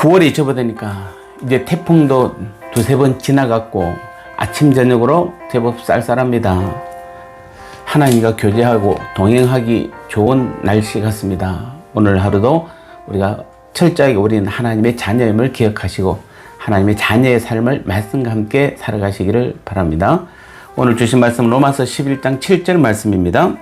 9월이 접어드니까 이제 태풍도 두세 번 지나갔고 아침 저녁으로 제법 쌀쌀합니다. 하나님과 교제하고 동행하기 좋은 날씨 같습니다. 오늘 하루도 우리가 철저하게 우리는 하나님의 자녀임을 기억하시고 하나님의 자녀의 삶을 말씀과 함께 살아가시기를 바랍니다. 오늘 주신 말씀 로마서 11장 7절 말씀입니다.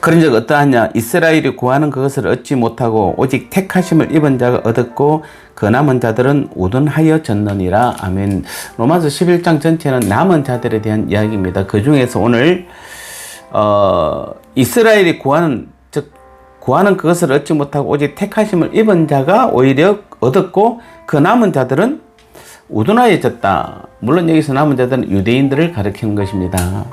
그런즉 어떠하냐? 이스라엘이 구하는 그것을 얻지 못하고 오직 택하심을 입은 자가 얻었고 그 남은 자들은 우둔하여 졌느니라. 아멘. 로마서 11장 전체는 남은 자들에 대한 이야기입니다. 그 중에서 오늘 어, 이스라엘이 구하는 즉 구하는 그것을 얻지 못하고 오직 택하심을 입은 자가 오히려 얻었고 그 남은 자들은 우둔하여 졌다. 물론 여기서 남은 자들은 유대인들을 가리키는 것입니다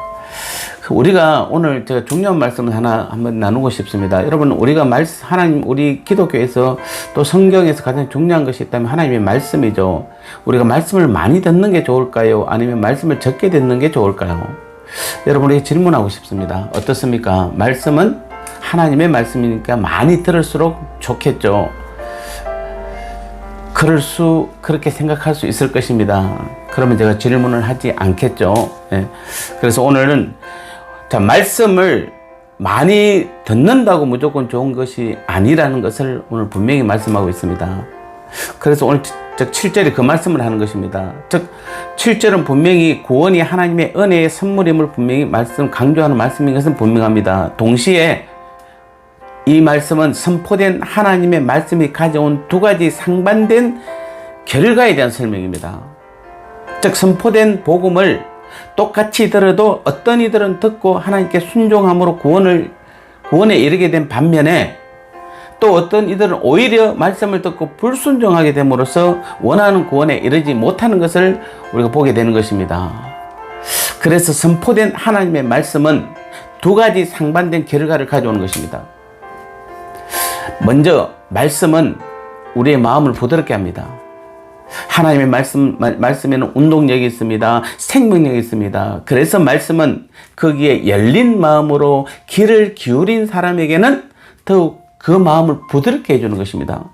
우리가 오늘 제가 중요한 말씀을 하나 한번 나누고 싶습니다. 여러분, 우리가 말씀, 하나님, 우리 기독교에서 또 성경에서 가장 중요한 것이 있다면 하나님의 말씀이죠. 우리가 말씀을 많이 듣는 게 좋을까요? 아니면 말씀을 적게 듣는 게 좋을까요? 여러분에게 질문하고 싶습니다. 어떻습니까? 말씀은 하나님의 말씀이니까 많이 들을수록 좋겠죠. 그럴 수, 그렇게 생각할 수 있을 것입니다. 그러면 제가 질문을 하지 않겠죠. 예. 그래서 오늘은 자, 말씀을 많이 듣는다고 무조건 좋은 것이 아니라는 것을 오늘 분명히 말씀하고 있습니다. 그래서 오늘 즉 7절이 그 말씀을 하는 것입니다. 즉 7절은 분명히 구원이 하나님의 은혜의 선물임을 분명히 말씀 강조하는 말씀인 것은 분명합니다. 동시에 이 말씀은 선포된 하나님의 말씀이 가져온 두 가지 상반된 결과에 대한 설명입니다. 즉 선포된 복음을 똑같이 들어도 어떤 이들은 듣고 하나님께 순종함으로 구원을 구원에 이르게 된 반면에 또 어떤 이들은 오히려 말씀을 듣고 불순종하게 됨으로써 원하는 구원에 이르지 못하는 것을 우리가 보게 되는 것입니다. 그래서 선포된 하나님의 말씀은 두 가지 상반된 결과를 가져오는 것입니다. 먼저 말씀은 우리의 마음을 부드럽게 합니다. 하나님의 말씀, 말씀에는 운동력이 있습니다. 생명력이 있습니다. 그래서 말씀은 거기에 열린 마음으로 귀를 기울인 사람에게는 더욱 그 마음을 부드럽게 해주는 것입니다.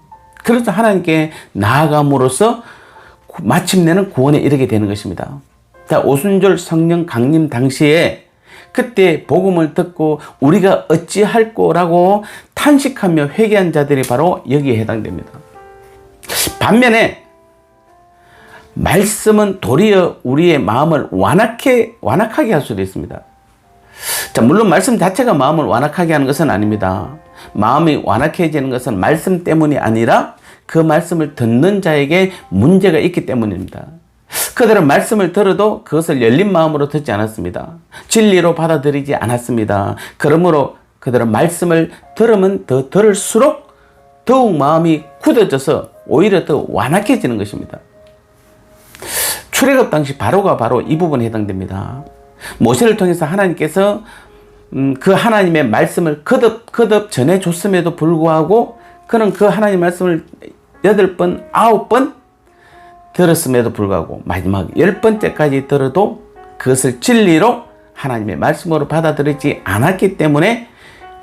그래서 하나님께 나아감으로써 마침내는 구원에 이르게 되는 것입니다. 자, 오순절 성령 강림 당시에 그때 복음을 듣고 우리가 어찌할 거라고 탄식하며 회개한 자들이 바로 여기에 해당됩니다. 반면에 말씀은 도리어 우리의 마음을 완악해, 완악하게 할 수도 있습니다. 자, 물론 말씀 자체가 마음을 완악하게 하는 것은 아닙니다. 마음이 완악해지는 것은 말씀 때문이 아니라 그 말씀을 듣는 자에게 문제가 있기 때문입니다. 그들은 말씀을 들어도 그것을 열린 마음으로 듣지 않았습니다. 진리로 받아들이지 않았습니다. 그러므로 그들은 말씀을 들으면 더 들을수록 더욱 마음이 굳어져서 오히려 더 완악해지는 것입니다. 출애굽 당시 바로가 바로 이 부분에 해당됩니다. 모세를 통해서 하나님께서 음, 그 하나님의 말씀을 거듭 거듭 전해 줬음에도 불구하고 그는 그 하나님 말씀을 여덟 번, 아홉 번 들었음에도 불구하고 마지막 열 번째까지 들어도 그것을 진리로 하나님의 말씀으로 받아들이지 않았기 때문에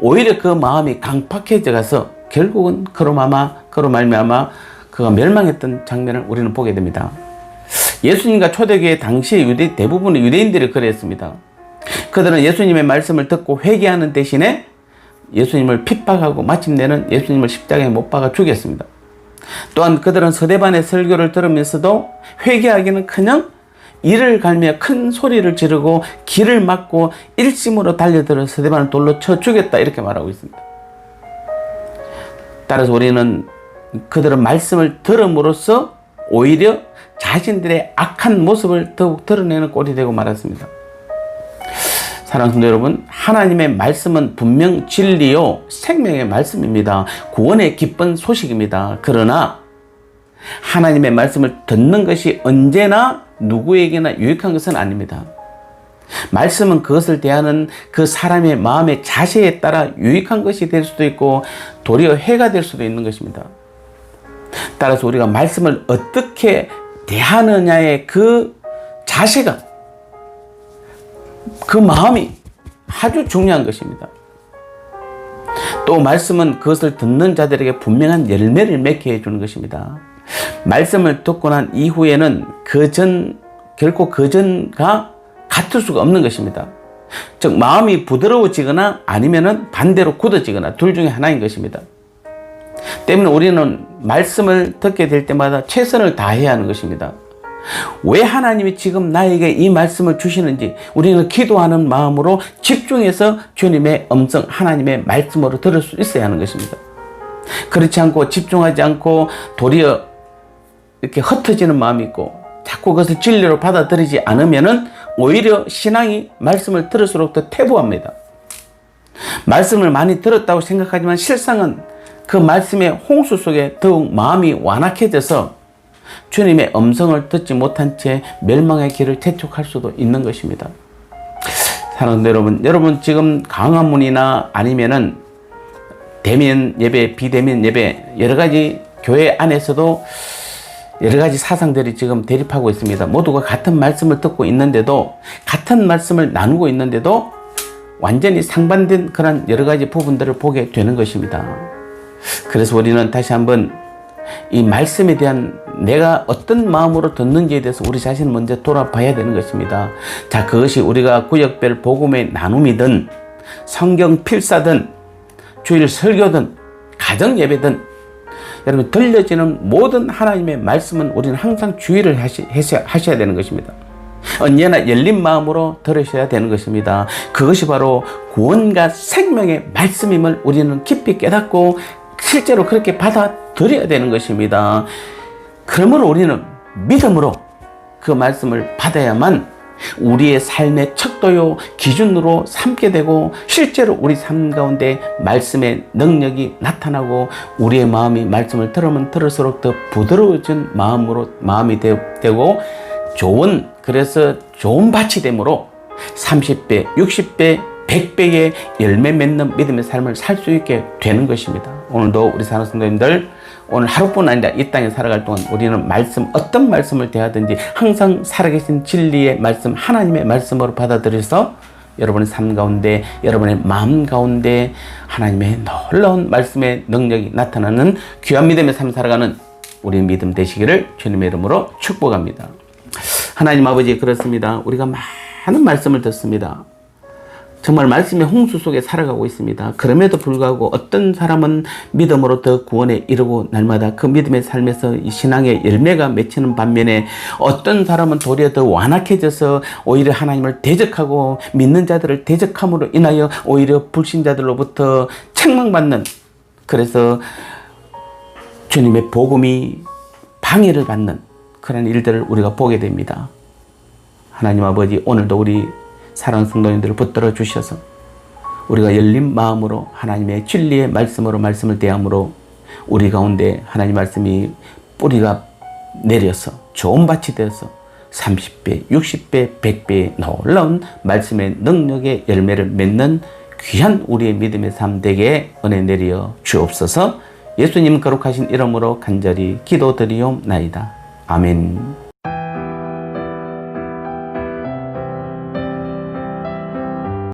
오히려 그 마음이 강팍해져 가서 결국은 그로 마마 그로 말미암아 그가 멸망했던 장면을 우리는 보게 됩니다. 예수님과 초대교회 당시에 유대, 대부분의 유대인들이 그랬습니다. 그들은 예수님의 말씀을 듣고 회개하는 대신에 예수님을 핍박하고 마침내는 예수님을 십자가에 못 박아 죽였습니다. 또한 그들은 서대반의 설교를 들으면서도 회개하기는 커녕 이를 갈며 큰 소리를 지르고 길을 막고 일심으로 달려들어 서대반을 돌로 쳐 죽였다 이렇게 말하고 있습니다. 따라서 우리는 그들은 말씀을 들음으로써 오히려 자신들의 악한 모습을 더욱 드러내는 꼴이 되고 말았습니다. 사랑하는 여러분, 하나님의 말씀은 분명 진리요, 생명의 말씀입니다. 구원의 기쁜 소식입니다. 그러나 하나님의 말씀을 듣는 것이 언제나 누구에게나 유익한 것은 아닙니다. 말씀은 그것을 대하는 그 사람의 마음의 자세에 따라 유익한 것이 될 수도 있고 도리어 해가 될 수도 있는 것입니다. 따라서 우리가 말씀을 어떻게 대하느냐의 그 자세가 그 마음이 아주 중요한 것입니다. 또 말씀은 그것을 듣는 자들에게 분명한 열매를 맺게 해주는 것입니다. 말씀을 듣고 난 이후에는 그 전, 결코 그 전과 같을 수가 없는 것입니다. 즉, 마음이 부드러워지거나 아니면은 반대로 굳어지거나 둘 중에 하나인 것입니다. 때문에 우리는 말씀을 듣게 될 때마다 최선을 다해야 하는 것입니다. 왜 하나님이 지금 나에게 이 말씀을 주시는지 우리는 기도하는 마음으로 집중해서 주님의 음성, 하나님의 말씀으로 들을 수 있어야 하는 것입니다. 그렇지 않고 집중하지 않고 도리어 이렇게 흩어지는 마음이 있고 자꾸 그것을 진리로 받아들이지 않으면은 오히려 신앙이 말씀을 들을수록 더 퇴보합니다. 말씀을 많이 들었다고 생각하지만 실상은 그 말씀의 홍수 속에 더욱 마음이 완악해져서 주님의 음성을 듣지 못한 채 멸망의 길을 재촉할 수도 있는 것입니다. 사랑하는 여러분, 여러분 지금 강화문이나 아니면은 대면 예배, 비대면 예배 여러 가지 교회 안에서도 여러 가지 사상들이 지금 대립하고 있습니다. 모두가 같은 말씀을 듣고 있는데도 같은 말씀을 나누고 있는데도 완전히 상반된 그런 여러 가지 부분들을 보게 되는 것입니다. 그래서 우리는 다시 한번 이 말씀에 대한 내가 어떤 마음으로 듣는지에 대해서 우리 자신을 먼저 돌아봐야 되는 것입니다. 자, 그것이 우리가 구역별 복음의 나눔이든 성경 필사든 주일 설교든 가정 예배든 여러분 들려지는 모든 하나님의 말씀은 우리는 항상 주의를 하시, 하셔야 되는 것입니다. 언제나 열린 마음으로 들으셔야 되는 것입니다. 그것이 바로 구원과 생명의 말씀임을 우리는 깊이 깨닫고 실제로 그렇게 받아들여야 되는 것입니다. 그러므로 우리는 믿음으로 그 말씀을 받아야만 우리의 삶의 척도요 기준으로 삼게 되고 실제로 우리 삶 가운데 말씀의 능력이 나타나고 우리의 마음이 말씀을 들으면 들을수록 더 부드러워진 마음으로 마음이 되고 좋은 그래서 좋은 밭이 되므로 30배, 60배, 100배의 열매 맺는 믿음의 삶을 살 수 있게 되는 것입니다. 오늘도 우리 사는 성도님들 오늘 하루뿐 아니라 이 땅에 살아갈 동안 우리는 말씀 어떤 말씀을 대하든지 항상 살아계신 진리의 말씀 하나님의 말씀으로 받아들여서 여러분의 삶 가운데 여러분의 마음 가운데 하나님의 놀라운 말씀의 능력이 나타나는 귀한 믿음의 삶 살아가는 우리 믿음 되시기를 주님의 이름으로 축복합니다. 하나님 아버지 그렇습니다. 우리가 많은 말씀을 듣습니다. 정말 말씀의 홍수 속에 살아가고 있습니다. 그럼에도 불구하고 어떤 사람은 믿음으로 더 구원에 이르고 날마다 그 믿음의 삶에서 이 신앙의 열매가 맺히는 반면에 어떤 사람은 도리어 더 완악해져서 오히려 하나님을 대적하고 믿는 자들을 대적함으로 인하여 오히려 불신자들로부터 책망받는 그래서 주님의 복음이 방해를 받는 그런 일들을 우리가 보게 됩니다. 하나님 아버지 오늘도 우리 사랑하는 성도님들을 붙들어 주셔서 우리가 열린 마음으로 하나님의 진리의 말씀으로 말씀을 대함으로 우리 가운데 하나님 말씀이 뿌리가 내려서 좋은 밭이 되어서 30배, 60배, 100배의 놀라운 말씀의 능력의 열매를 맺는 귀한 우리의 믿음의 삶 되게 은혜 내려 주옵소서 예수님 거룩하신 이름으로 간절히 기도드리옵나이다. 아멘.